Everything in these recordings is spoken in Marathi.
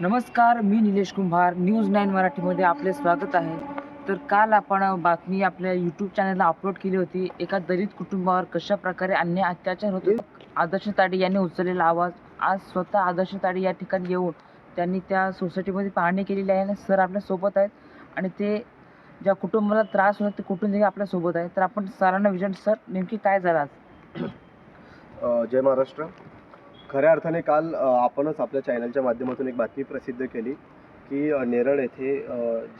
नमस्कार मी निलेश कुंभार. न्यूज नाईन मराठीमध्ये आपले स्वागत आहे. तर काल आपण बातमी आपल्या यूट्यूब चॅनलला अपलोड केली होती. एका दलित कुटुंबावर कशा प्रकारे अन्य अत्याचार होतो? आदर्श ताडे यांनी उचललेला आवाज. आज स्वतः आदर्श ताडे या ठिकाणी येऊन त्यांनी त्या सोसायटीमध्ये पाहणी केलेली आहे आणि सर आपल्यासोबत आहेत. आणि ते ज्या कुटुंबाला त्रास होतो ते कुटुंब आपल्यासोबत आहे. तर आपण सरांना विचार सर नेमकी काय झालं आज? जय महाराष्ट्र. खऱ्या अर्थाने काल आपणच आपल्या चॅनलच्या माध्यमातून एक बातमी प्रसिद्ध केली की नेरळ येथे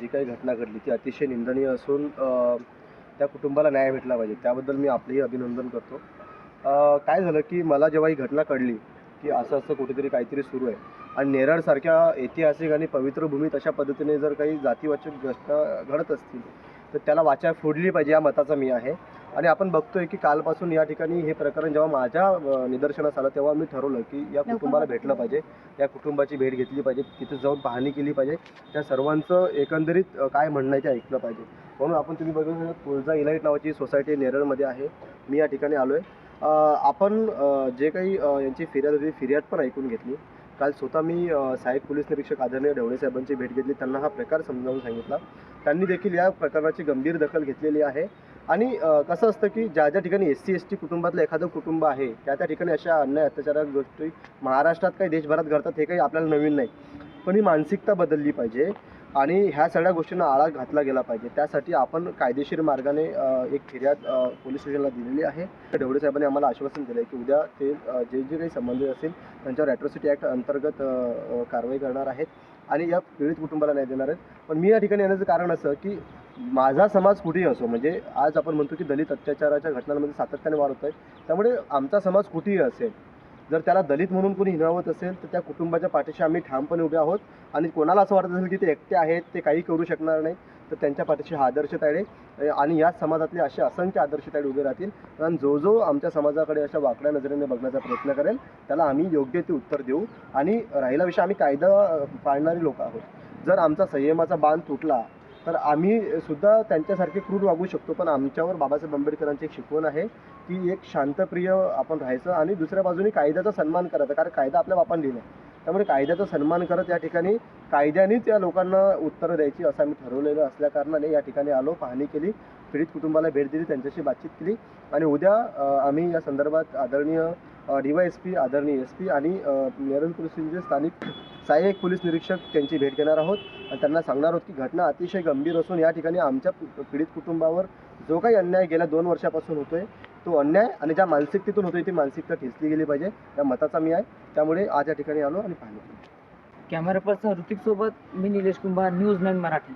जी काही घटना घडली ती अतिशय निंदनीय असून त्या कुटुंबाला न्याय भेटला पाहिजे. त्याबद्दल मी आपलेही अभिनंदन करतो. काय झालं की मला जेव्हा ही घटना कळली की असं असं कुठेतरी काहीतरी सुरू आहे आणि नेरळसारख्या ऐतिहासिक आणि पवित्र भूमीत अशा पद्धतीने जर काही जातीवाचक घटना घडत असतील तर त्याला वाचा फोडली पाहिजे या मताचा मी आहे. आणि आपण बघतोय की कालपासून या ठिकाणी हे प्रकरण जेव्हा माझ्या निदर्शनास आलं तेव्हा मी ठरवलं की या कुटुंबाला भेटलं पाहिजे. या कुटुंबाची भेट घेतली पाहिजे. तिथे जाऊन पाहणी केली पाहिजे. त्या सर्वांचं एकंदरीत काय म्हणणं आहे ते ऐकलं पाहिजे. म्हणून आपण तुम्ही बघू शकता तुळजा इलाईट नावाची सोसायटी नेरळमध्ये आहे. मी या ठिकाणी आलो आहे आपण जे काही यांची फिर्याद होती फिर्याद पण ऐकून घेतली. काल स्वतः मी सहाय्यक पोलीस निरीक्षक आदरणीय ढवळे साहेबांची भेट घेतली. त्यांना हा प्रकार समजावून सांगितला. त्यांनी देखील या प्रकरणाची गंभीर दखल घेतलेली आहे. आणि कसं असतं की ज्या ज्या ठिकाणी एस सी एस टी कुटुंबातलं एखादं कुटुंब आहे त्या त्या ठिकाणी अशा अन्याय अत्याचारात गोष्टी महाराष्ट्रात काही देशभरात घडतात हे काही आपल्याला नवीन नाही. पण ही मानसिकता बदलली पाहिजे आणि ह्या सगळ्या गोष्टींना आळा घातला गेला पाहिजे. त्यासाठी आपण कायदेशीर मार्गाने एक फिर्याद पोलीस स्टेशनला दिलेली आहे. ढवळे साहेबांनी आम्हाला आश्वासन दिलं आहे की उद्या ते जे जे काही संबंधित असेल त्यांच्यावर ॲट्रॉसिटी ॲक्ट अंतर्गत कारवाई करणार आहेत आणि या पीडित कुटुंबाला न्याय देणार आहेत. पण मी या ठिकाणी येण्याचं कारण असं की माझा समाज कुठेही असो म्हणजे आज आपण म्हणतो की दलित अत्याचाराच्या घटनांमध्ये सातत्याने वाढ होत आहे त्यामुळे आमचा समाज कुठेही असेल जर त्याला दलित म्हणून कोणी हिनावत असेल तर त्या कुटुंबाच्या पाठीशी आम्ही ठामपणे उभे आहोत आणि कोणाला असं वाटत असेल की ते एकटे आहेत ते काही करू शकणार नाही तर त्यांच्या पाठीशी हा आदर्श ताडे आणि या समाजातले असे असंख्य आदर्श ताडे उभे राहतील. कारण जो जो आमच्या समाजाकडे अशा वाकड्या नजरेने बघण्याचा प्रयत्न करेल त्याला आम्ही योग्य ते उत्तर देऊ आणि राहिला विषय आम्ही कायदा पाळणारी लोक आहोत. जर आमचा संयमाचा बांध तुटला तर आम्ही सुद्धा त्यांच्यासारखे क्रूर वागू शकतो पण आमच्यावर बाबासाहेब आंबेडकरांची एक शिकवण आहे की एक शांतप्रिय आपण राहायचं आणि दुसऱ्या बाजूने कायद्याचा सन्मान करायचा कारण कायदा आपल्या बापाने लिहिला आहे त्यामुळे कायद्याचा सन्मान करत या ठिकाणी कायद्यानेच या लोकांना उत्तरं द्यायची असं आम्ही ठरवलेलं असल्या कारणाने या ठिकाणी आलो पाहणी केली पीडित कुटुंबाला भेट दिली त्यांच्याशी बातचीत केली आणि उद्या आम्ही या संदर्भात आदरणीय डी वाय एस पी आदरणीय एस पी आणि नेरल पोलीस स्टेशनचे स्थानिक सहाय्यक पोलीस निरीक्षक त्यांची भेट घेणार आहोत. आणि त्यांना सांगणार आहोत की घटना अतिशय गंभीर असून या ठिकाणी आमच्या पीडित कुटुंबावर जो काही अन्याय गेल्या दोन वर्षापासून होतो आहे तो अन्याय आणि ज्या मानसिकतेतून होतोय ती मानसिकता ठेचली गेली पाहिजे. या मताचा मी आहे. त्यामुळे आज या ठिकाणी आलो आणि पाहिलं. कॅमेरा पर्सन ऋतिकसोबत मी निलेश कुंभार न्यूज नाईन मराठी.